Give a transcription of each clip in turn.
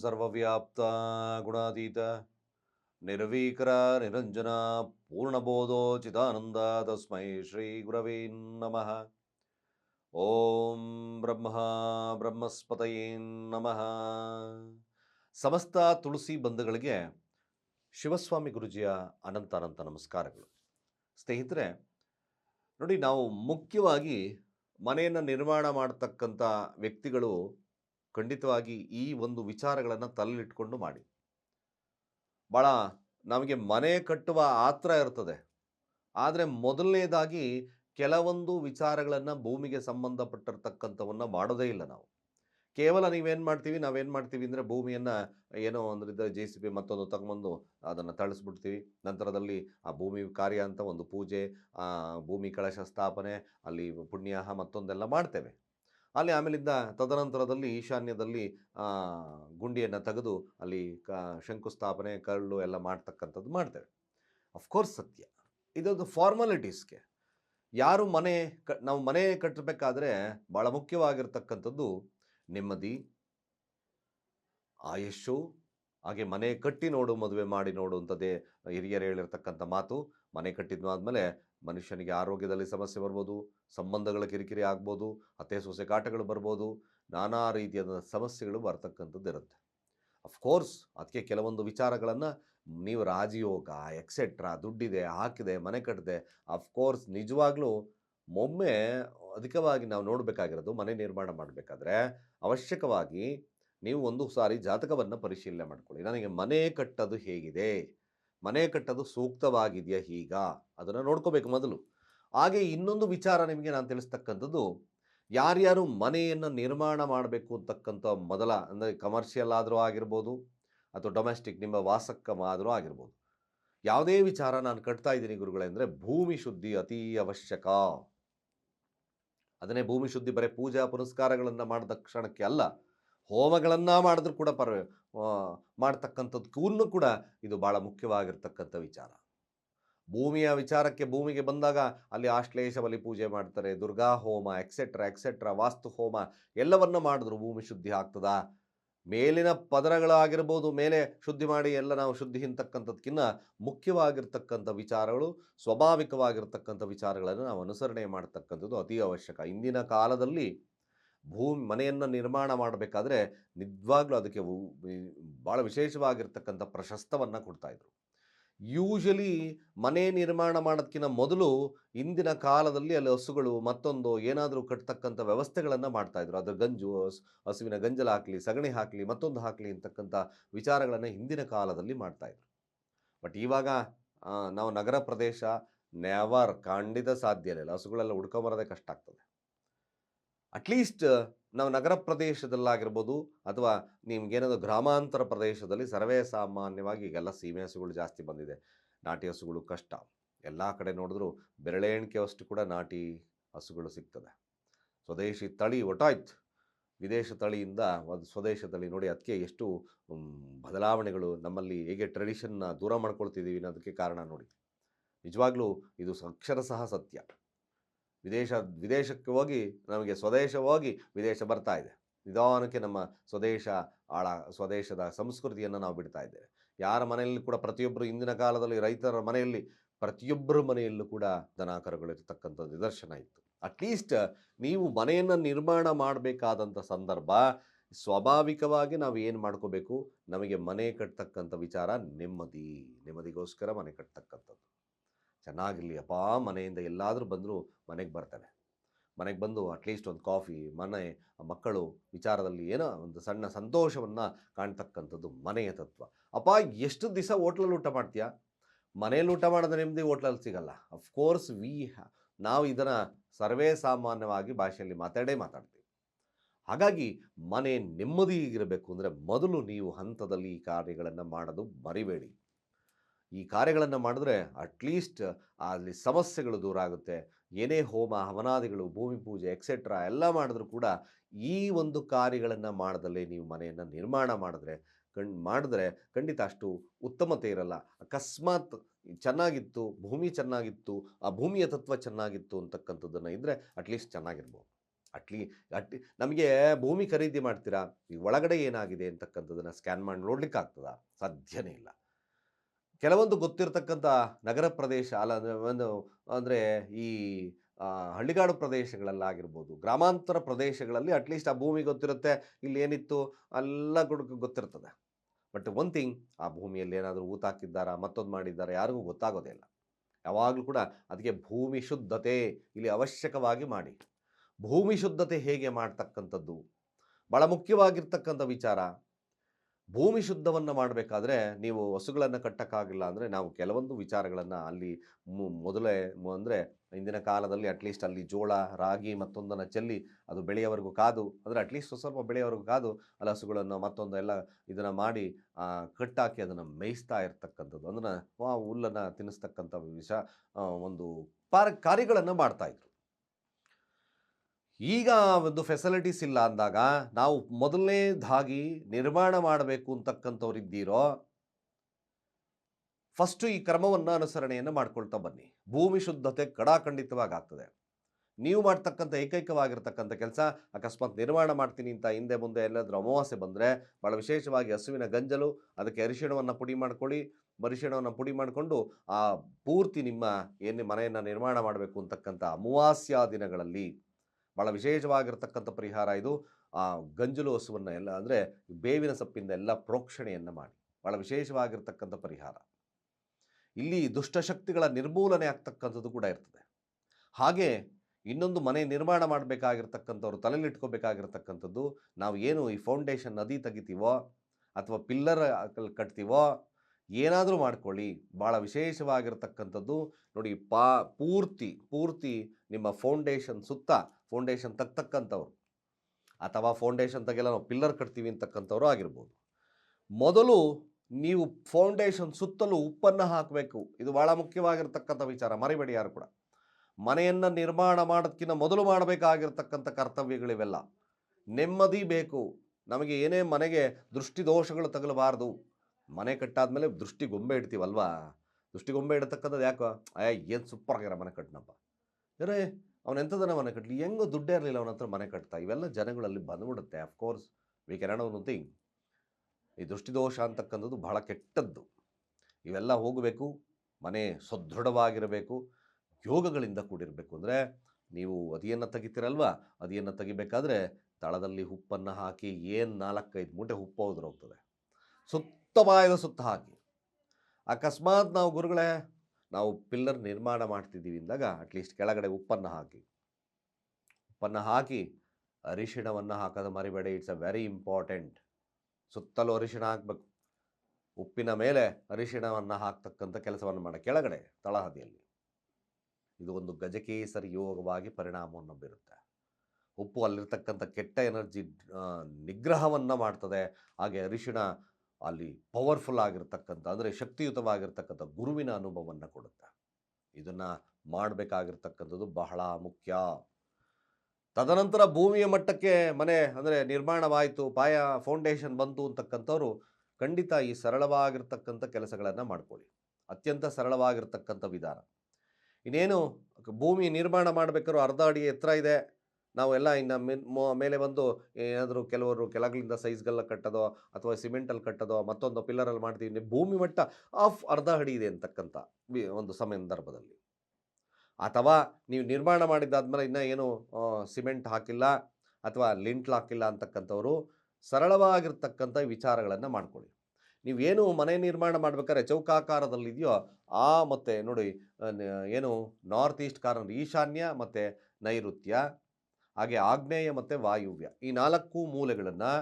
ಸರ್ವವ್ಯಾಪ್ತ ಗುಣಾತೀತ. ನಿರ್ವೀಕರ, ನಿರಂಜನ, ಪೂರ್ಣಬೋಧೋ ಚಿದಾನಂದ ತಸ್ಮೈ ಶ್ರೀ ಗುರವೇ ನಮಃ. ಓಂ ಬ್ರಹ್ಮ ಬ್ರಹ್ಮಸ್ಪತಯೇ ನಮಃ. ಸಮಸ್ತ ತುಳಸಿ ಬಂಧುಗಳಿಗೆ ಶಿವಸ್ವಾಮಿ ಗುರುಜಿಯ ಅನಂತ ಅನಂತ ನಮಸ್ಕಾರಗಳು. ಸ್ನೇಹಿತರೆ, ನೋಡಿ ನಾವು ಮುಖ್ಯವಾಗಿ ಮನೆಯನ್ನು ನಿರ್ಮಾಣ ಮಾಡತಕ್ಕಂಥ ವ್ಯಕ್ತಿಗಳು ಖಂಡಿತವಾಗಿ ಈ ಒಂದು ವಿಚಾರಗಳನ್ನು ತಲೆಲಿಟ್ಕೊಂಡು ಮಾಡಿ. ಭಾಳ ನಮಗೆ ಮನೆ ಕಟ್ಟುವ ಆತ್ರ ಇರ್ತದೆ. ಆದರೆ ಮೊದಲನೇದಾಗಿ ಕೆಲವೊಂದು ವಿಚಾರಗಳನ್ನು ಭೂಮಿಗೆ ಸಂಬಂಧಪಟ್ಟಿರ್ತಕ್ಕಂಥವನ್ನು ಮಾಡೋದೇ ಇಲ್ಲ ನಾವು. ಕೇವಲ ನೀವೇನು ಮಾಡ್ತೀವಿ, ನಾವೇನು ಮಾಡ್ತೀವಿ ಅಂದರೆ ಭೂಮಿಯನ್ನು ಏನೋ ಒಂದರಿಂದ ಜೆ ಸಿ ಬಿ ಮತ್ತೊಂದು ತಗೊಂಬಂದು ಅದನ್ನು ತಳಿಸ್ಬಿಡ್ತೀವಿ. ನಂತರದಲ್ಲಿ ಆ ಭೂಮಿ ಕಾರ್ಯ ಅಂತ ಒಂದು ಪೂಜೆ ಭೂಮಿ ಕಳಶ ಸ್ಥಾಪನೆ, ಅಲ್ಲಿ ಪುಣ್ಯಾಹ ಮತ್ತೊಂದೆಲ್ಲ ಮಾಡ್ತೇವೆ. ಅಲ್ಲಿ ಆಮೇಲಿಂದ ತದನಂತರದಲ್ಲಿ ಈಶಾನ್ಯದಲ್ಲಿ ಗುಂಡಿಯನ್ನು ತೆಗೆದು ಅಲ್ಲಿ ಕ, ಶಂಕುಸ್ಥಾಪನೆ, ಕರಳು ಎಲ್ಲ ಮಾಡ್ತಕ್ಕಂಥದ್ದು ಮಾಡ್ತೇವೆ. ಅಫ್ಕೋರ್ಸ್ ಸತ್ಯ. ಇದೊಂದು ಫಾರ್ಮಾಲಿಟೀಸ್ಗೆ ಯಾರು ಮನೆ ಕ, ನಾವು ಮನೆ ಕಟ್ಟಬೇಕಾದ್ರೆ ಭಾಳ ಮುಖ್ಯವಾಗಿರ್ತಕ್ಕಂಥದ್ದು ನೆಮ್ಮದಿ, ಆಯಸ್ಸು, ಹಾಗೆ ಮನೆ ಕಟ್ಟಿ ನೋಡು, ಮದುವೆ ಮಾಡಿ ನೋಡು ಅಂತದೇ ಹಿರಿಯರು ಹೇಳಿರ್ತಕ್ಕಂಥ ಮಾತು. ಮನೆ ಕಟ್ಟಿದ್ಮಾದ್ಮೇಲೆ ಮನುಷ್ಯನಿಗೆ ಆರೋಗ್ಯದಲ್ಲಿ ಸಮಸ್ಯೆ ಬರ್ಬೋದು, ಸಂಬಂಧಗಳ ಕಿರಿಕಿರಿ ಆಗ್ಬೋದು, ಅತ್ತೆ ಸೊಸೆ ಕಾಟಗಳು ಬರ್ಬೋದು, ನಾನಾ ರೀತಿಯಾದ ಸಮಸ್ಯೆಗಳು ಬರ್ತಕ್ಕಂಥದ್ದು ಇರುತ್ತೆ. ಅಫ್ಕೋರ್ಸ್ ಅದಕ್ಕೆ ಕೆಲವೊಂದು ವಿಚಾರಗಳನ್ನು ನೀವು ರಾಜಯೋಗ ಎಕ್ಸೆಟ್ರಾ ದುಡ್ಡಿದೆ, ಹಾಕಿದೆ, ಮನೆ ಕಟ್ಟಿದೆ ಅಫ್ಕೋರ್ಸ್ ನಿಜವಾಗ್ಲೂ ಒಮ್ಮೆ ಅಧಿಕವಾಗಿ ನಾವು ನೋಡಬೇಕಾಗಿರೋದು ಮನೆ ನಿರ್ಮಾಣ ಮಾಡಬೇಕಾದ್ರೆ ಅವಶ್ಯಕವಾಗಿ ನೀವು ಒಂದು ಸಾರಿ ಜಾತಕವನ್ನು ಪರಿಶೀಲನೆ ಮಾಡ್ಕೊಳ್ಳಿ. ನನಗೆ ಮನೆ ಕಟ್ಟೋದು ಹೇಗಿದೆ? ಮನೆ ಕಟ್ಟೋದು ಸೂಕ್ತವಾಗಿದೆಯಾ ಈಗ? ಅದನ್ನು ನೋಡ್ಕೋಬೇಕು ಮೊದಲು. ಹಾಗೆ ಇನ್ನೊಂದು ವಿಚಾರ ನಿಮಗೆ ನಾನು ತಿಳಿಸ್ತಕ್ಕಂಥದ್ದು, ಯಾರ್ಯಾರು ಮನೆಯನ್ನು ನಿರ್ಮಾಣ ಮಾಡಬೇಕು ಅಂತಕ್ಕಂಥ ಮೊದಲ, ಅಂದರೆ ಕಮರ್ಷಿಯಲ್ ಆದರೂ ಆಗಿರ್ಬೋದು, ಅಥವಾ ಡೊಮೆಸ್ಟಿಕ್ ನಿಮ್ಮ ವಾಸಕ್ಕಮ ಆದರೂ ಆಗಿರ್ಬೋದು. ಯಾವುದೇ ವಿಚಾರ ನಾನು ಕಟ್ತಾ ಇದ್ದೀನಿ ಗುರುಗಳೇ, ಅಂದರೆ ಭೂಮಿ ಶುದ್ಧಿ ಅತೀ ಅವಶ್ಯಕ. ಅದನ್ನೇ ಭೂಮಿ ಶುದ್ಧಿ ಬರೀ ಪೂಜಾ ಪುನಸ್ಕಾರಗಳನ್ನು ಮಾಡಿದ ಕ್ಷಣಕ್ಕೆ ಅಲ್ಲ. ಹೋಮಗಳನ್ನು ಮಾಡಿದ್ರು ಕೂಡ ಪರ ಮಾಡ್ತಕ್ಕಂಥದ್ದಕ್ಕೂ ಕೂಡ ಇದು ಭಾಳ ಮುಖ್ಯವಾಗಿರ್ತಕ್ಕಂಥ ವಿಚಾರ. ಭೂಮಿಯ ವಿಚಾರಕ್ಕೆ ಭೂಮಿಗೆ ಬಂದಾಗ ಅಲ್ಲಿ ಆಶ್ಲೇಷ ಬಲಿ ಪೂಜೆ ಮಾಡ್ತಾರೆ, ದುರ್ಗಾ ಹೋಮ ಎಕ್ಸೆಟ್ರಾ ಎಕ್ಸೆಟ್ರಾ ವಾಸ್ತು ಹೋಮ ಎಲ್ಲವನ್ನು ಮಾಡಿದ್ರು ಭೂಮಿ ಶುದ್ಧಿ ಆಗ್ತದ. ಮೇಲಿನ ಪದರಗಳಾಗಿರ್ಬೋದು, ಮೇಲೆ ಶುದ್ಧಿ ಮಾಡಿ ಎಲ್ಲ ನಾವು ಶುದ್ಧಿ ಹಿಂತಕ್ಕಂಥದ್ಕಿನ್ನ ಮುಖ್ಯವಾಗಿರ್ತಕ್ಕಂಥ ವಿಚಾರಗಳು, ಸ್ವಾಭಾವಿಕವಾಗಿರ್ತಕ್ಕಂಥ ವಿಚಾರಗಳನ್ನು ನಾವು ಅನುಸರಣೆ ಮಾಡ್ತಕ್ಕಂಥದ್ದು ಅತೀ ಅವಶ್ಯಕ. ಇಂದಿನ ಕಾಲದಲ್ಲಿ ಭೂಮಿ, ಮನೆಯನ್ನು ನಿರ್ಮಾಣ ಮಾಡಬೇಕಾದ್ರೆ ನಿಜವಾಗ್ಲೂ ಅದಕ್ಕೆ ಭಾಳ ವಿಶೇಷವಾಗಿರ್ತಕ್ಕಂಥ ಪ್ರಶಸ್ತವನ್ನು ಕೊಡ್ತಾಯಿದ್ರು ಯೂಶಲಿ ಮನೆ ನಿರ್ಮಾಣ ಮಾಡೋದಕ್ಕಿಂತ ಮೊದಲು ಇಂದಿನ ಕಾಲದಲ್ಲಿ ಅಲ್ಲಿ ಹಸುಗಳು ಮತ್ತೊಂದು ಏನಾದರೂ ಕಟ್ತಕ್ಕಂಥ ವ್ಯವಸ್ಥೆಗಳನ್ನು ಮಾಡ್ತಾಯಿದ್ರು ಅದರ ಗಂಜು, ಹಸ್- ಹಸುವಿನ ಗಂಜಲ ಹಾಕಲಿ, ಸಗಣಿ ಹಾಕಲಿ, ಮತ್ತೊಂದು ಹಾಕಲಿ ಅಂತಕ್ಕಂಥ ವಿಚಾರಗಳನ್ನು ಹಿಂದಿನ ಕಾಲದಲ್ಲಿ ಮಾಡ್ತಾಯಿದ್ರು ಬಟ್ ಇವಾಗ ನಾವು ನಗರ ಪ್ರದೇಶ, ನೆವರ್ ಖಂಡಿತ ಸಾಧ್ಯ ಇಲ್ಲ. ಹಸುಗಳೆಲ್ಲ ಹುಡ್ಕೊಂಬರೋದೇ ಕಷ್ಟ ಆಗ್ತದೆ. ಅಟ್ಲೀಸ್ಟ್ ನಾವು ನಗರ ಪ್ರದೇಶದಲ್ಲಾಗಿರ್ಬೋದು ಅಥವಾ ನಿಮ್ಗೇನಾದ್ರು ಗ್ರಾಮಾಂತರ ಪ್ರದೇಶದಲ್ಲಿ ಸರ್ವೇ ಸಾಮಾನ್ಯವಾಗಿ ಈಗೆಲ್ಲ ಸೀಮೆ ಹಸುಗಳು ಜಾಸ್ತಿ ಬಂದಿದೆ. ನಾಟಿ ಹಸುಗಳು ಕಷ್ಟ. ಎಲ್ಲ ಕಡೆ ನೋಡಿದ್ರು ಬೆರಳೆ ಎಣಿಕೆಯಷ್ಟು ಕೂಡ ನಾಟಿ ಹಸುಗಳು ಸಿಗ್ತದೆ. ಸ್ವದೇಶಿ ತಳಿ ಒಟ್ಟಾಯ್ತು. ವಿದೇಶ ತಳಿಯಿಂದ ಒಂದು ಸ್ವದೇಶ ನೋಡಿ ಅದಕ್ಕೆ ಎಷ್ಟು ಬದಲಾವಣೆಗಳು ನಮ್ಮಲ್ಲಿ ಹೇಗೆ ಟ್ರೆಡಿಷನ್ನ ದೂರ ಮಾಡ್ಕೊಳ್ತಿದ್ದೀವಿ ಅನ್ನೋದಕ್ಕೆ ಕಾರಣ ನೋಡಿ. ನಿಜವಾಗ್ಲೂ ಇದು ಅಕ್ಷರಶಃ ಸತ್ಯ. ವಿದೇಶ, ವಿದೇಶಕ್ಕೆ ಹೋಗಿ ನಮಗೆ ಸ್ವದೇಶವಾಗಿ ವಿದೇಶ ಬರ್ತಾ ಇದೆ. ನಿಧಾನಕ್ಕೆ ನಮ್ಮ ಸ್ವದೇಶ ಆಳ, ಸ್ವದೇಶದ ಸಂಸ್ಕೃತಿಯನ್ನು ನಾವು ಬಿಡ್ತಾ ಇದ್ದೇವೆ. ಯಾರ ಮನೆಯಲ್ಲಿ ಕೂಡ ಪ್ರತಿಯೊಬ್ಬರು ಇಂದಿನ ಕಾಲದಲ್ಲಿ ರೈತರ ಮನೆಯಲ್ಲಿ ಪ್ರತಿಯೊಬ್ಬರ ಮನೆಯಲ್ಲೂ ಕೂಡ ದನಾಕರುಗಳಿರ್ತಕ್ಕಂಥ ನಿದರ್ಶನ ಇತ್ತು. ಅಟ್ಲೀಸ್ಟ್ ನೀವು ಮನೆಯನ್ನು ನಿರ್ಮಾಣ ಮಾಡಬೇಕಾದಂಥ ಸಂದರ್ಭ ಸ್ವಾಭಾವಿಕವಾಗಿ ನಾವು ಏನು ಮಾಡ್ಕೋಬೇಕು? ನಮಗೆ ಮನೆ ಕಟ್ತಕ್ಕಂಥ ವಿಚಾರ ನೆಮ್ಮದಿ, ನೆಮ್ಮದಿಗೋಸ್ಕರ ಮನೆ ಕಟ್ತಕ್ಕಂಥದ್ದು. ಚೆನ್ನಾಗಿರಲಿ, ಅಪ್ಪ, ಮನೆಯಿಂದ ಎಲ್ಲಾದರೂ ಬಂದರೂ ಮನೆಗೆ ಬರ್ತಾನೆ. ಮನೆಗೆ ಬಂದು ಅಟ್ಲೀಸ್ಟ್ ಒಂದು ಕಾಫಿ ಮನೆ ಮಕ್ಕಳು ವಿಚಾರದಲ್ಲಿ ಏನೋ ಒಂದು ಸಣ್ಣ ಸಂತೋಷವನ್ನು ಕಾಣ್ತಕ್ಕಂಥದ್ದು ಮನೆಯ ತತ್ವ. ಅಪ್ಪ ಎಷ್ಟು ದಿವಸ ಹೋಟ್ಲಲ್ಲಿ ಊಟ ಮಾಡ್ತೀಯಾ? ಮನೇಲಿ ಊಟ ಮಾಡೋದು ನೆಮ್ಮದಿ ಹೋಟ್ಲಲ್ಲಿ ಸಿಗಲ್ಲ. ಅಫ್ಕೋರ್ಸ್ ವಿ ನಾವು ಇದನ್ನು ಸರ್ವೇ ಸಾಮಾನ್ಯವಾಗಿ ಭಾಷೆಯಲ್ಲಿ ಮಾತಾಡೇ ಮಾತಾಡ್ತೀವಿ. ಹಾಗಾಗಿ ಮನೆ ನೆಮ್ಮದಿ ಇರಬೇಕು ಅಂದರೆ ಮೊದಲು ನೀವು ಹಂತದಲ್ಲಿ ಈ ಕಾರ್ಯಗಳನ್ನು ಮಾಡೋದು ಮರಿಬೇಡಿ. ಈ ಕಾರ್ಯಗಳನ್ನು ಮಾಡಿದ್ರೆ ಅಟ್ಲೀಸ್ಟ್ ಅಲ್ಲಿ ಸಮಸ್ಯೆಗಳು ದೂರ ಆಗುತ್ತೆ. ಏನೇ ಹೋಮ, ಹವನಾದಿಗಳು, ಭೂಮಿ ಪೂಜೆ ಎಕ್ಸೆಟ್ರಾ ಎಲ್ಲ ಮಾಡಿದ್ರೂ ಕೂಡ ಈ ಒಂದು ಕಾರ್ಯಗಳನ್ನು ಮಾಡದಲ್ಲೇ ನೀವು ಮನೆಯನ್ನು ನಿರ್ಮಾಣ ಮಾಡಿದ್ರೆ, ಕಣ್, ಮಾಡಿದ್ರೆ ಖಂಡಿತ ಅಷ್ಟು ಉತ್ತಮತೆ ಇರಲ್ಲ. ಅಕಸ್ಮಾತ್ ಚೆನ್ನಾಗಿತ್ತು, ಭೂಮಿ ಚೆನ್ನಾಗಿತ್ತು, ಆ ಭೂಮಿಯ ತತ್ವ ಚೆನ್ನಾಗಿತ್ತು ಅಂತಕ್ಕಂಥದ್ದನ್ನು ಇದ್ದರೆ ಅಟ್ಲೀಸ್ಟ್ ಚೆನ್ನಾಗಿರ್ಬೋದು. ಅಟ್ಲಿ ಅಟ್ಲಿ ನಮಗೆ ಭೂಮಿ ಖರೀದಿ ಮಾಡ್ತೀರಾ? ಈ ಒಳಗಡೆ ಏನಾಗಿದೆ ಅಂತಕ್ಕಂಥದ್ದನ್ನು ಸ್ಕ್ಯಾನ್ ಮಾಡಿ ನೋಡ್ಲಿಕ್ಕೆ ಆಗ್ತದಾ ಸಾಧ್ಯನೇ ಇಲ್ಲ. ಕೆಲವೊಂದು ಗೊತ್ತಿರತಕ್ಕಂಥ ನಗರ ಪ್ರದೇಶ ಅಲ್ಲ ಒಂದು, ಅಂದರೆ ಈ ಹಳ್ಳಿಗಾಡು ಪ್ರದೇಶಗಳಲ್ಲಾಗಿರ್ಬೋದು, ಗ್ರಾಮಾಂತರ ಪ್ರದೇಶಗಳಲ್ಲಿ ಅಟ್ಲೀಸ್ಟ್ ಆ ಭೂಮಿ ಗೊತ್ತಿರುತ್ತೆ, ಇಲ್ಲಿ ಏನಿತ್ತು ಎಲ್ಲ ಗುಡ್ಕ ಗೊತ್ತಿರ್ತದೆ. ಬಟ್ ಒನ್ ಥಿಂಗ್ ಆ ಭೂಮಿಯಲ್ಲಿ ಏನಾದರೂ ಊತ ಹಾಕಿದ್ದಾರಾ, ಮತ್ತೊಂದು ಮಾಡಿದ್ದಾರಾ, ಯಾರಿಗೂ ಗೊತ್ತಾಗೋದೇ ಇಲ್ಲ. ಯಾವಾಗಲೂ ಕೂಡ ಅದಕ್ಕೆ ಭೂಮಿ ಶುದ್ಧತೆ ಇಲ್ಲಿ ಅವಶ್ಯಕವಾಗಿ ಮಾಡಿ. ಭೂಮಿ ಶುದ್ಧತೆ ಹೇಗೆ ಮಾಡ್ತಕ್ಕಂಥದ್ದು? ಭಾಳ ಮುಖ್ಯವಾಗಿರ್ತಕ್ಕಂಥ ವಿಚಾರ. ಭೂಮಿ ಶುದ್ಧವನ್ನು ಮಾಡಬೇಕಾದ್ರೆ ನೀವು ಹಸುಗಳನ್ನು ಕಟ್ಟೋಕ್ಕಾಗಿಲ್ಲ ಅಂದರೆ ನಾವು ಕೆಲವೊಂದು ವಿಚಾರಗಳನ್ನು ಅಲ್ಲಿ ಮೊದಲೇ ಅಂದರೆ ಇಂದಿನ ಕಾಲದಲ್ಲಿ ಅಟ್ಲೀಸ್ಟ್ ಅಲ್ಲಿ ಜೋಳ, ರಾಗಿ ಮತ್ತೊಂದನ್ನು ಚೆಲ್ಲಿ ಅದು ಬೆಳೆಯವರೆಗೂ ಕಾದು, ಅಂದರೆ ಅಟ್ಲೀಸ್ಟ್ ಸ್ವಲ್ಪ ಬೆಳೆಯವರೆಗೂ ಕಾದು ಅಲ್ಲಿ ಹಸುಗಳನ್ನು ಮತ್ತೊಂದು ಎಲ್ಲ ಇದನ್ನು ಮಾಡಿ ಕಟ್ಟಾಕಿ ಅದನ್ನು ಮೇಯಿಸ್ತಾ ಇರ್ತಕ್ಕಂಥದ್ದು. ಅದನ್ನು ಹುಲ್ಲನ್ನು ತಿನ್ನಿಸ್ತಕ್ಕಂಥ ವಿಷ ಒಂದು ಪಾರ ಕಾರ್ಯಗಳನ್ನು ಮಾಡ್ತಾಯಿದ್ರು ಈಗ ಒಂದು ಫೆಸಿಲಿಟೀಸ್ ಇಲ್ಲ ಅಂದಾಗ ನಾವು ಮೊದಲನೇದಾಗಿ ನಿರ್ಮಾಣ ಮಾಡಬೇಕು ಅಂತಕ್ಕಂಥವ್ರು ಇದ್ದೀರೋ ಫಸ್ಟು ಈ ಕ್ರಮವನ್ನು ಅನುಸರಣೆಯನ್ನು ಮಾಡ್ಕೊಳ್ತಾ ಬನ್ನಿ. ಭೂಮಿ ಶುದ್ಧತೆ ಕಡಾಖಂಡಿತವಾಗಿ ಆಗ್ತದೆ. ನೀವು ಮಾಡ್ತಕ್ಕಂಥ ಏಕೈಕವಾಗಿರ್ತಕ್ಕಂಥ ಕೆಲಸ, ಅಕಸ್ಮಾತ್ ನಿರ್ಮಾಣ ಮಾಡ್ತೀನಿ ಅಂತ ಹಿಂದೆ ಮುಂದೆ ಎಲ್ಲಾದರೂ ಅಮಾವಾಸ್ಯೆ ಬಂದರೆ ಭಾಳ ವಿಶೇಷವಾಗಿ ಹಸುವಿನ ಗಂಜಲು, ಅದಕ್ಕೆ ಅರಿಶಿಣವನ್ನು ಪುಡಿ ಮಾಡ್ಕೊಳ್ಳಿ. ಅರಿಶಿಣವನ್ನು ಪುಡಿ ಮಾಡಿಕೊಂಡು ಆ ಪೂರ್ತಿ ನಿಮ್ಮ ಏನು ಮನೆಯನ್ನು ನಿರ್ಮಾಣ ಮಾಡಬೇಕು ಅಂತಕ್ಕಂಥ ಅಮಾವಾಸ್ಯ ದಿನಗಳಲ್ಲಿ ಭಾಳ ವಿಶೇಷವಾಗಿರ್ತಕ್ಕಂಥ ಪರಿಹಾರ ಇದು. ಆ ಗಂಜಲು ಹಸುವನ್ನು ಎಲ್ಲ ಅಂದರೆ ಬೇವಿನ ಸೊಪ್ಪಿಂದ ಎಲ್ಲ ಪ್ರೋಕ್ಷಣೆಯನ್ನು ಮಾಡಿ. ಭಾಳ ವಿಶೇಷವಾಗಿರ್ತಕ್ಕಂಥ ಪರಿಹಾರ. ಇಲ್ಲಿ ದುಷ್ಟಶಕ್ತಿಗಳ ನಿರ್ಮೂಲನೆ ಆಗ್ತಕ್ಕಂಥದ್ದು ಕೂಡ ಇರ್ತದೆ. ಹಾಗೆ ಇನ್ನೊಂದು ಮನೆ ನಿರ್ಮಾಣ ಮಾಡಬೇಕಾಗಿರ್ತಕ್ಕಂಥವ್ರು ತಲೆಲಿಟ್ಕೋಬೇಕಾಗಿರ್ತಕ್ಕಂಥದ್ದು ನಾವು ಏನು ಈ ಫೌಂಡೇಶನ್ ನದಿ ತೆಗಿತೀವೋ ಅಥವಾ ಪಿಲ್ಲರ್ ಕಟ್ತೀವೋ, ಏನಾದರೂ ಮಾಡ್ಕೊಳ್ಳಿ. ಭಾಳ ವಿಶೇಷವಾಗಿರ್ತಕ್ಕಂಥದ್ದು. ನೋಡಿ ಪಾ ಪೂರ್ತಿ ಪೂರ್ತಿ ನಿಮ್ಮ ಫೌಂಡೇಶನ್ ಸುತ್ತ ಫೌಂಡೇಶನ್ ತಗ್ತಕ್ಕಂಥವ್ರು. ಅಥವಾ ಫೌಂಡೇಶನ್ ತೆಗೆಲ್ಲ ನಾವು ಪಿಲ್ಲರ್ ಕಟ್ತೀವಿ ಅಂತಕ್ಕಂಥವ್ರು ಆಗಿರ್ಬೋದು. ಮೊದಲು ನೀವು ಫೌಂಡೇಶನ್ ಸುತ್ತಲೂ ಉಪ್ಪನ್ನು ಹಾಕಬೇಕು. ಇದು ಭಾಳ ಮುಖ್ಯವಾಗಿರ್ತಕ್ಕಂಥ ವಿಚಾರ, ಮರಿಬೇಡಿ ಯಾರು ಕೂಡ. ಮನೆಯನ್ನು ನಿರ್ಮಾಣ ಮಾಡೋದಕ್ಕಿಂತ ಮೊದಲು ಮಾಡಬೇಕಾಗಿರ್ತಕ್ಕಂಥ ಕರ್ತವ್ಯಗಳಿವೆಲ್ಲ. ನೆಮ್ಮದಿ ಬೇಕು. ನಮಗೆ ಏನೇ ಮನೆಗೆ ದೃಷ್ಟಿ ದೋಷಗಳು ತಗಲಬಾರ್ದು. ಮನೆ ಕಟ್ಟಾದ್ಮೇಲೆ ದೃಷ್ಟಿ ಗೊಂಬೆ ಇಡ್ತೀವಲ್ವಾ? ದೃಷ್ಟಿ ಗೊಂಬೆ ಇಡತಕ್ಕಂಥದ್ದು ಯಾಕೋ ಅಯ್ಯ ಏನು ಸೂಪರ್ ಆಗಿರೋ ಮನೆ ಕಟ್ಟಿನಪ್ಪ ಅರೇ ಅವನು ಎಂಥದನ್ನ ಮನೆ ಕಟ್ಟಲಿ ಹೆಂಗೋ ದುಡ್ಡೇ ಇರಲಿಲ್ಲ ಅವನ ಹತ್ರ ಮನೆ ಕಟ್ತಾ. ಇವೆಲ್ಲ ಜನಗಳಲ್ಲಿ ಬಂದ್ಬಿಡುತ್ತೆ. Of course we can add one thing ಈ ದೃಷ್ಟಿದೋಷ ಅಂತಕ್ಕಂಥದ್ದು ಬಹಳ ಕೆಟ್ಟದ್ದು. ಇವೆಲ್ಲ ಹೋಗಬೇಕು, ಮನೆ ಸದೃಢವಾಗಿರಬೇಕು, ಯೋಗಗಳಿಂದ ಕೂಡಿರಬೇಕು. ಅಂದರೆ ನೀವು ಅದಿಯನ್ನು ತೆಗಿತೀರಲ್ವ? ಅದಿಯನ್ನು ತೆಗಿಬೇಕಾದ್ರೆ ತಳದಲ್ಲಿ ಉಪ್ಪನ್ನು ಹಾಕಿ ಏನು ನಾಲ್ಕೈದು ಮೂಟೆ ಉಪ್ಪು ಹೋದ್ರೆ ಹೋಗ್ತದೆ ಸುತ್ತ ಬಾಯದ ಸುತ್ತ ಹಾಕಿ. ಅಕಸ್ಮಾತ್ ನಾವು ಗುರುಗಳೇ ನಾವು ಪಿಲ್ಲರ್ ನಿರ್ಮಾಣ ಮಾಡ್ತಿದ್ದೀವಿ ಅಂದಾಗ ಅಟ್ಲೀಸ್ಟ್ ಕೆಳಗಡೆ ಉಪ್ಪನ್ನು ಹಾಕಿ. ಉಪ್ಪನ್ನು ಹಾಕಿ, ಅರಿಶಿಣವನ್ನು ಹಾಕೋದು ಮರಿಬೇಡಿ ಇಟ್ಸ್ ಅ ವೆರಿ ಇಂಪಾರ್ಟೆಂಟ್ ಸುತ್ತಲೂ ಅರಿಶಿಣ ಹಾಕಬೇಕು. ಉಪ್ಪಿನ ಮೇಲೆ ಅರಿಶಿಣವನ್ನು ಹಾಕ್ತಕ್ಕಂಥ ಕೆಲಸವನ್ನು ಮಾಡಿ, ಕೆಳಗಡೆ, ತಳಹದಿಯಲ್ಲಿ. ಇದು ಒಂದು ಗಜಕೇಸರಿ ಯೋಗವಾಗಿ ಪರಿಣಾಮವನ್ನು ಬೀರುತ್ತೆ. ಉಪ್ಪು ಅಲ್ಲಿರ್ತಕ್ಕಂಥ ಕೆಟ್ಟ ಎನರ್ಜಿ ನಿಗ್ರಹವನ್ನು ಮಾಡ್ತದೆ. ಹಾಗೆ ಅರಿಶಿಣ ಅಲ್ಲಿ ಪವರ್ಫುಲ್ ಆಗಿರ್ತಕ್ಕಂಥ, ಅಂದರೆ ಶಕ್ತಿಯುತವಾಗಿರ್ತಕ್ಕಂಥ ಗುರುವಿನ ಅನುಭವವನ್ನು ಕೊಡುತ್ತೆ. ಇದನ್ನು ಮಾಡಬೇಕಾಗಿರ್ತಕ್ಕಂಥದ್ದು ಬಹಳ ಮುಖ್ಯ. ತದನಂತರ ಭೂಮಿಯ ಮಟ್ಟಕ್ಕೆ ಮನೆ, ಅಂದರೆ ನಿರ್ಮಾಣವಾಯಿತು, ಪಾಯ ಫೌಂಡೇಶನ್ ಬಂತು ಅಂತಕ್ಕಂಥವ್ರು ಖಂಡಿತ ಈ ಸರಳವಾಗಿರ್ತಕ್ಕಂಥ ಕೆಲಸಗಳನ್ನು ಮಾಡ್ಕೊಳ್ಳಿ. ಅತ್ಯಂತ ಸರಳವಾಗಿರ್ತಕ್ಕಂಥ ವಿಧಾನ. ಇನ್ನೇನು, ಭೂಮಿ ನಿರ್ಮಾಣ ಮಾಡಬೇಕಾದ್ರೂ ಅರ್ಧ ಅಡಿ ಎತ್ತರ ಇದೆ. ನಾವು ಎಲ್ಲ ಇನ್ನು ಮೇಲೆ ಬಂದು ಏನಾದರೂ ಕೆಲವರು ಕೆಳಗಲಿಂದ ಸೈಜ್ಗೆಲ್ಲ ಕಟ್ಟೋದೋ ಅಥವಾ ಸಿಮೆಂಟಲ್ಲಿ ಕಟ್ಟೋದೋ ಮತ್ತೊಂದು ಪಿಲ್ಲರಲ್ಲಿ ಮಾಡ್ತೀವಿ ಭೂಮಿ ಮಟ್ಟ ಆಫ್ ಅರ್ಧ ಅಡಿ ಇದೆ ಅಂತಕ್ಕಂಥ ಒಂದು ಸಂದರ್ಭದಲ್ಲಿ. ಅಥವಾ ನೀವು ನಿರ್ಮಾಣ ಮಾಡಿದ್ದಾದ್ಮೇಲೆ ಇನ್ನೂ ಏನು ಸಿಮೆಂಟ್ ಹಾಕಿಲ್ಲ ಅಥವಾ ಲಿಂಟ್ಲ್ ಹಾಕಿಲ್ಲ ಅಂತಕ್ಕಂಥವ್ರು ಸರಳವಾಗಿರ್ತಕ್ಕಂಥ ವಿಚಾರಗಳನ್ನು ಮಾಡ್ಕೊಳ್ಳಿ. ನೀವೇನು ಮನೆ ನಿರ್ಮಾಣ ಮಾಡಬೇಕಾದ್ರೆ ಚೌಕಾಕಾರದಲ್ಲಿದೆಯೋ, ಆ ಮತ್ತು ನೋಡಿ ಏನು ನಾರ್ತ್ ಈಸ್ಟ್ ಕಾರ್ನರ್ ಈಶಾನ್ಯ ಮತ್ತು ನೈಋತ್ಯ ಹಾಗೆ ಆಗ್ನೇಯ ಮತ್ತು ವಾಯುವ್ಯ. ಈ ನಾಲ್ಕು ಮೂಲೆಗಳನ್ನು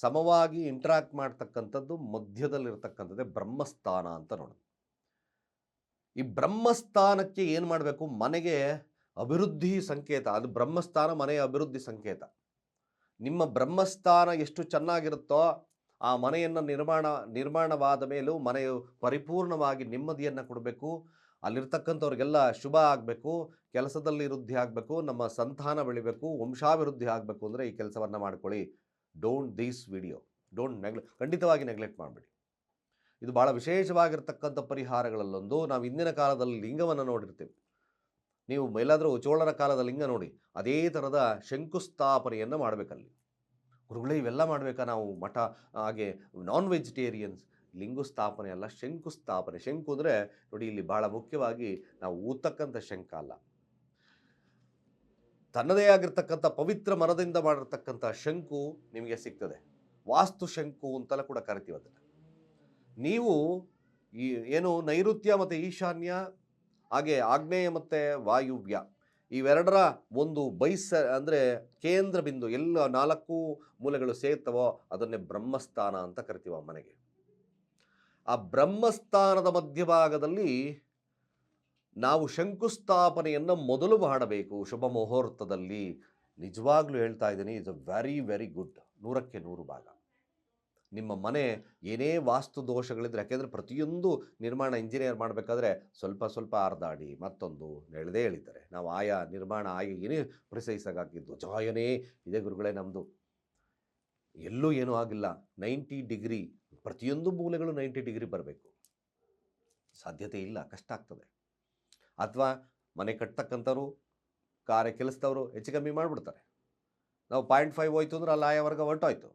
ಸಮವಾಗಿ ಇಂಟ್ರಾಕ್ಟ್ ಮಾಡ್ತಕ್ಕಂಥದ್ದು ಮಧ್ಯದಲ್ಲಿರ್ತಕ್ಕಂಥದ್ದೇ ಬ್ರಹ್ಮಸ್ಥಾನ ಅಂತ ನೋಡೋದು ಈ ಬ್ರಹ್ಮಸ್ಥಾನಕ್ಕೆ ಏನು ಮಾಡಬೇಕು? ಮನೆಗೆ ಅಭಿವೃದ್ಧಿ ಸಂಕೇತ. ಅದು ಬ್ರಹ್ಮಸ್ಥಾನ, ಮನೆಯ ಅಭಿವೃದ್ಧಿ ಸಂಕೇತ. ನಿಮ್ಮ ಬ್ರಹ್ಮಸ್ಥಾನ ಎಷ್ಟು ಚೆನ್ನಾಗಿರುತ್ತೋ ಆ ಮನೆಯನ್ನು ನಿರ್ಮಾಣ, ನಿರ್ಮಾಣವಾದ ಮೇಲೂ ಮನೆಯು ಪರಿಪೂರ್ಣವಾಗಿ ನೆಮ್ಮದಿಯನ್ನು ಕೊಡಬೇಕು. ಅಲ್ಲಿರ್ತಕ್ಕಂಥವ್ರಿಗೆಲ್ಲ ಶುಭ ಆಗಬೇಕು, ಕೆಲಸದಲ್ಲಿ ವೃದ್ಧಿ ಆಗಬೇಕು, ನಮ್ಮ ಸಂತಾನ ಬೆಳಿಬೇಕು, ವಂಶಾಭಿವೃದ್ಧಿ ಆಗಬೇಕು ಅಂದರೆ ಈ ಕೆಲಸವನ್ನು ಮಾಡ್ಕೊಳ್ಳಿ. Don't this video don't neglect ಖಂಡಿತವಾಗಿ ನೆಗ್ಲೆಕ್ಟ್ ಮಾಡಬೇಡಿ. ಇದು ಭಾಳ ವಿಶೇಷವಾಗಿರ್ತಕ್ಕಂಥ ಪರಿಹಾರಗಳಲ್ಲೊಂದು. ನಾವು ಇಂದಿನ ಕಾಲದಲ್ಲಿ ಲಿಂಗವನ್ನು ನೋಡಿರ್ತೀವಿ. ನೀವು ಎಲ್ಲಾದರೂ ಚೋಳರ ಕಾಲದ ಲಿಂಗ ನೋಡಿ, ಅದೇ ಥರದ ಶಂಕುಸ್ಥಾಪನೆಯನ್ನು ಮಾಡಬೇಕಲ್ಲಿ. ಗುರುಗಳೇ ಇವೆಲ್ಲ ಮಾಡಬೇಕಾ ನಾವು ಮಠ, ಹಾಗೆ ನಾನ್ ವೆಜಿಟೇರಿಯನ್ಸ್ ಲಿಂಗು ಸ್ಥಾಪನೆ ಅಲ್ಲ, ಶಂಕುಸ್ಥಾಪನೆ. ಶಂಕು ಅಂದರೆ ನೋಡಿ ಇಲ್ಲಿ ಬಹಳ ಮುಖ್ಯವಾಗಿ ನಾವು ಊತಕ್ಕಂಥ ಶಂಕ ಅಲ್ಲ. ತನ್ನದೇ ಆಗಿರ್ತಕ್ಕಂಥ ಪವಿತ್ರ ಮರದಿಂದ ಮಾಡಿರ್ತಕ್ಕಂಥ ಶಂಕು ನಿಮಗೆ ಸಿಗ್ತದೆ. ವಾಸ್ತು ಶಂಕು ಅಂತೆಲ್ಲ ಕೂಡ ಕರಿತೀವಿ ಅದನ್ನು. ನೀವು ಈ ಏನು ನೈಋತ್ಯ ಮತ್ತು ಈಶಾನ್ಯ, ಹಾಗೆ ಆಗ್ನೇಯ ಮತ್ತು ವಾಯುವ್ಯ, ಇವೆರಡರ ಒಂದು ಬೈಸ ಅಂದರೆ ಕೇಂದ್ರ ಬಿಂದು, ಎಲ್ಲ ನಾಲ್ಕು ಮೂಲೆಗಳು ಸೇರ್ತವೋ ಅದನ್ನೇ ಬ್ರಹ್ಮಸ್ಥಾನ ಅಂತ ಕರಿತೀವಿ ಮನೆಗೆ. ಆ ಬ್ರಹ್ಮಸ್ಥಾನದ ಮಧ್ಯಭಾಗದಲ್ಲಿ ನಾವು ಶಂಕುಸ್ಥಾಪನೆಯನ್ನು ಮೊದಲು ಮಾಡಬೇಕು, ಶುಭ ಮುಹೂರ್ತದಲ್ಲಿ. ನಿಜವಾಗ್ಲೂ ಹೇಳ್ತಾ ಇದ್ದೀನಿ is a very very good ನೂರಕ್ಕೆ ನೂರು ಭಾಗ. ನಿಮ್ಮ ಮನೆ ಏನೇ ವಾಸ್ತು ದೋಷಗಳಿದ್ರೆ, ಯಾಕೆಂದರೆ ಪ್ರತಿಯೊಂದು ನಿರ್ಮಾಣ ಇಂಜಿನಿಯರ್ ಮಾಡಬೇಕಾದ್ರೆ ಸ್ವಲ್ಪ ಸ್ವಲ್ಪ ಅರ್ಧಾಡಿ ಮತ್ತೊಂದು ಎಳೆದೇ ಎಳಿತಾರೆ. ನಾವು ಆಯಾ ನಿರ್ಮಾಣ ಆಯ ಏನೇ ಪ್ರಿಸೈಸಾಗಿ ಜಾಯನೇ ಇದೇ ಗುರುಗಳೇ ನಮ್ಮದು ಎಲ್ಲೂ ಏನೂ ಆಗಿಲ್ಲ. ನೈಂಟಿ ಡಿಗ್ರಿ ಪ್ರತಿಯೊಂದು ಮೂಲೆಗಳು ನೈಂಟಿ ಡಿಗ್ರಿ ಬರಬೇಕು. ಸಾಧ್ಯತೆ ಇಲ್ಲ, ಕಷ್ಟ ಆಗ್ತದೆ. ಅಥವಾ ಮನೆ ಕಟ್ತಕ್ಕಂಥವ್ರು, ಕಾರ್ಯ ಕೆಲಸದವರು ಹೆಚ್ಚು ಕಮ್ಮಿ ಮಾಡಿಬಿಡ್ತಾರೆ. ನಾವು ಪಾಯಿಂಟ್ ಫೈವ್ ಹೋಯ್ತು ಅಂದ್ರೆ ಅಲ್ಲಿ ಆಯಾ ವರ್ಗ ಹೊರಟೋಯ್ತು.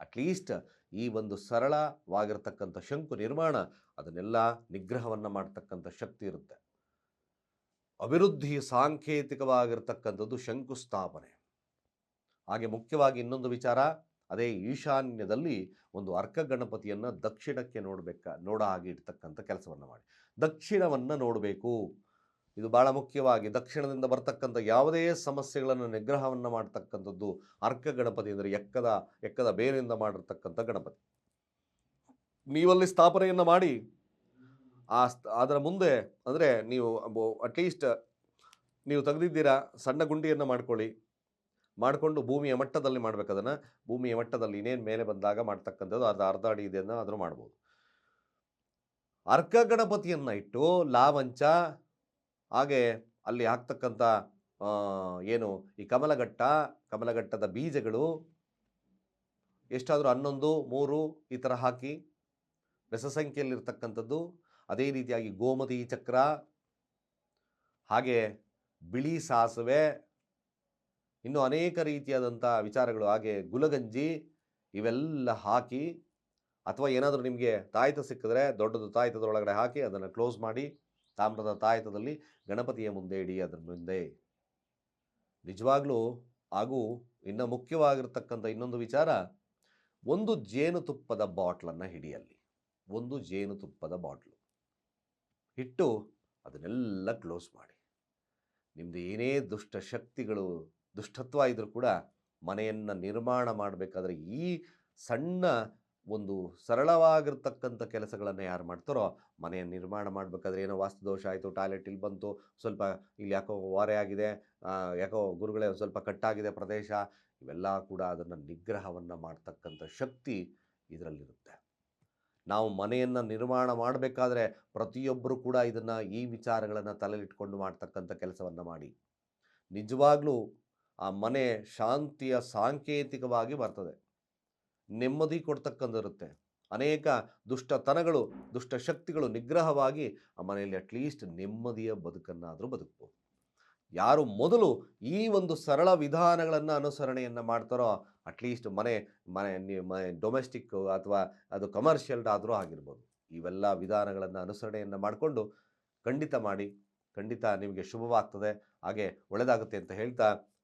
ಅಟ್ಲೀಸ್ಟ್ ಈ ಒಂದು ಸರಳವಾಗಿರ್ತಕ್ಕಂಥ ಶಂಕು ನಿರ್ಮಾಣ, ಅದನ್ನೆಲ್ಲ ನಿಗ್ರಹವನ್ನು ಮಾಡ್ತಕ್ಕಂಥ ಶಕ್ತಿ ಇರುತ್ತೆ. ಅಭಿವೃದ್ಧಿ ಸಾಂಕೇತಿಕವಾಗಿರ್ತಕ್ಕಂಥದ್ದು ಶಂಕುಸ್ಥಾಪನೆ ಹಾಗೆ ಮುಖ್ಯವಾಗಿ ಇನ್ನೊಂದು ವಿಚಾರ ಅದೇ ಈಶಾನ್ಯದಲ್ಲಿ ಒಂದು ಅರ್ಕ ಗಣಪತಿಯನ್ನು ದಕ್ಷಿಣಕ್ಕೆ ನೋಡಬೇಕ, ನೋಡ ಆಗಿ ಇಡ್ತಕ್ಕಂಥ ಕೆಲಸವನ್ನು ಮಾಡಿ. ದಕ್ಷಿಣವನ್ನು ನೋಡಬೇಕು. ಇದು ಬಹಳ ಮುಖ್ಯವಾಗಿ ದಕ್ಷಿಣದಿಂದ ಬರ್ತಕ್ಕಂಥ ಯಾವುದೇ ಸಮಸ್ಯೆಗಳನ್ನು ನಿಗ್ರಹವನ್ನು ಮಾಡ್ತಕ್ಕಂಥದ್ದು ಅರ್ಕ ಗಣಪತಿ ಅಂದರೆ ಎಕ್ಕದ ಎಕ್ಕದ ಬೇರಿಂದ ಮಾಡಿರ್ತಕ್ಕಂಥ ಗಣಪತಿ. ನೀವಲ್ಲಿ ಸ್ಥಾಪನೆಯನ್ನು ಮಾಡಿ, ಆ ಅದರ ಮುಂದೆ ಅಂದರೆ ನೀವು ಅಟ್ಲೀಸ್ಟ್ ನೀವು ತೆಗೆದಿದ್ದೀರಾ ಸಣ್ಣ ಗುಂಡಿಯನ್ನು ಮಾಡ್ಕೊಳ್ಳಿ. ಮಾಡಿಕೊಂಡು ಭೂಮಿಯ ಮಟ್ಟದಲ್ಲಿ ಮಾಡಬೇಕು ಅದನ್ನು. ಭೂಮಿಯ ಮಟ್ಟದಲ್ಲಿ ಇನ್ನೇನು ಮೇಲೆ ಬಂದಾಗ ಮಾಡ್ತಕ್ಕಂಥದ್ದು ಅದು ಅರ್ಧ ಅಡಿ ಇದೆಯನ್ನು ಆದರೂ ಮಾಡ್ಬೋದು. ಅರ್ಕ ಗಣಪತಿಯನ್ನು ಇಟ್ಟು ಲಾವಂಚ, ಹಾಗೆ ಅಲ್ಲಿ ಹಾಕ್ತಕ್ಕಂಥ ಏನು ಈ ಕಮಲಘಟ್ಟ, ಕಮಲಘಟ್ಟದ ಬೀಜಗಳು, ಎಷ್ಟಾದರೂ ಹನ್ನೊಂದು, ಮೂರು ಈ ಥರ ಹಾಕಿ ಬೆಸ ಬೆಸಸಂಖ್ಯೆಯಲ್ಲಿರ್ತಕ್ಕಂಥದ್ದು ಅದೇ ರೀತಿಯಾಗಿ ಗೋಮತಿ ಚಕ್ರ, ಹಾಗೆ ಬಿಳಿ ಸಾಸುವೆ ಇನ್ನು ಅನೇಕ ರೀತಿಯಾದಂಥ ವಿಚಾರಗಳು, ಹಾಗೆ ಗುಲಗಂಜಿ ಇವೆಲ್ಲ ಹಾಕಿ ಅಥವಾ ಏನಾದರೂ ನಿಮಗೆ ತಾಯಿತ ಸಿಕ್ಕಿದ್ರೆ ದೊಡ್ಡದು ತಾಯ್ತದೊಳಗಡೆ ಹಾಕಿ ಅದನ್ನು ಕ್ಲೋಸ್ ಮಾಡಿ ತಾಮ್ರದ ತಾಯ್ತದಲ್ಲಿ ಗಣಪತಿಯ ಮುಂದೆ ಇಡಿ ಅದರ ಮುಂದೆ. ನಿಜವಾಗ್ಲೂ ಹಾಗೂ ಇನ್ನು ಮುಖ್ಯವಾಗಿರ್ತಕ್ಕಂಥ ಇನ್ನೊಂದು ವಿಚಾರ, ಒಂದು ಜೇನುತುಪ್ಪದ ಬಾಟ್ಲನ್ನು ಹಿಡಿಯಲ್ಲಿ ಒಂದು ಜೇನುತುಪ್ಪದ ಬಾಟ್ಲು. ಇಟ್ಟು ಅದನ್ನೆಲ್ಲ ಕ್ಲೋಸ್ ಮಾಡಿ. ನಿಮ್ಮದು ಏನೇ ದುಷ್ಟ ಶಕ್ತಿಗಳು ದುಷ್ಟತ್ವ ಇದ್ದರೂ ಕೂಡ ಮನೆಯನ್ನು ನಿರ್ಮಾಣ ಮಾಡಬೇಕಾದ್ರೆ ಈ ಸಣ್ಣ ಒಂದು ಸರಳವಾಗಿರ್ತಕ್ಕಂಥ ಕೆಲಸಗಳನ್ನು ಯಾರು ಮಾಡ್ತಾರೋ ಮನೆಯ ನಿರ್ಮಾಣ ಮಾಡಬೇಕಾದ್ರೆ ಏನೋ ವಾಸ್ತು ದೋಷ ಆಯಿತು ಟಾಯ್ಲೆಟ್ ಇಲ್ಲಿ ಬಂತು, ಸ್ವಲ್ಪ ಇಲ್ಲಿ ಯಾಕೋ ವಾರೆ ಆಗಿದೆ ಯಾಕೋ ಗುರುಗಳೇ ಸ್ವಲ್ಪ ಕಟ್ಟಾಗಿದೆ ಪ್ರದೇಶ, ಇವೆಲ್ಲ ಕೂಡ ಅದನ್ನು ನಿಗ್ರಹವನ್ನು ಮಾಡ್ತಕ್ಕಂಥ ಶಕ್ತಿ ಇದರಲ್ಲಿರುತ್ತೆ. ನಾವು ಮನೆಯನ್ನು ನಿರ್ಮಾಣ ಮಾಡಬೇಕಾದ್ರೆ ಪ್ರತಿಯೊಬ್ಬರು ಕೂಡ ಇದನ್ನು ಈ ವಿಚಾರಗಳನ್ನು ತಲೆಲಿಟ್ಕೊಂಡು ಮಾಡ್ತಕ್ಕಂಥ ಕೆಲಸವನ್ನು ಮಾಡಿ. ನಿಜವಾಗ್ಲೂ ಆ ಮನೆ ಶಾಂತಿಯ ಸಾಂಕೇತಿಕವಾಗಿ ಬರ್ತದೆ. ನೆಮ್ಮದಿ ಕೊಡ್ತಕ್ಕಂದಿರುತ್ತೆ. ಅನೇಕ ದುಷ್ಟತನಗಳು ದುಷ್ಟ ಶಕ್ತಿಗಳು ನಿಗ್ರಹವಾಗಿ ಆ ಮನೆಯಲ್ಲಿ ಅಟ್ಲೀಸ್ಟ್ ನೆಮ್ಮದಿಯ ಬದುಕನ್ನಾದರೂ ಬದುಕ್ಬೋದು. ಯಾರು ಮೊದಲು ಈ ಒಂದು ಸರಳ ವಿಧಾನಗಳನ್ನು ಅನುಸರಣೆಯನ್ನು ಮಾಡ್ತಾರೋ ಅಟ್ಲೀಸ್ಟ್ ಮನೆ ಮನೆ ಡೊಮೆಸ್ಟಿಕ್ ಅಥವಾ ಅದು ಕಮರ್ಷಿಯಲ್ ಆದರೂ ಆಗಿರ್ಬೋದು. ಇವೆಲ್ಲ ವಿಧಾನಗಳನ್ನು ಅನುಸರಣೆಯನ್ನು ಮಾಡಿಕೊಂಡು ಖಂಡಿತ ಮಾಡಿ, ಖಂಡಿತ ನಿಮಗೆ ಶುಭವಾಗ್ತದೆ. ಹಾಗೆ ಒಳ್ಳೆಯದಾಗುತ್ತೆ ಅಂತ ಹೇಳ್ತಾ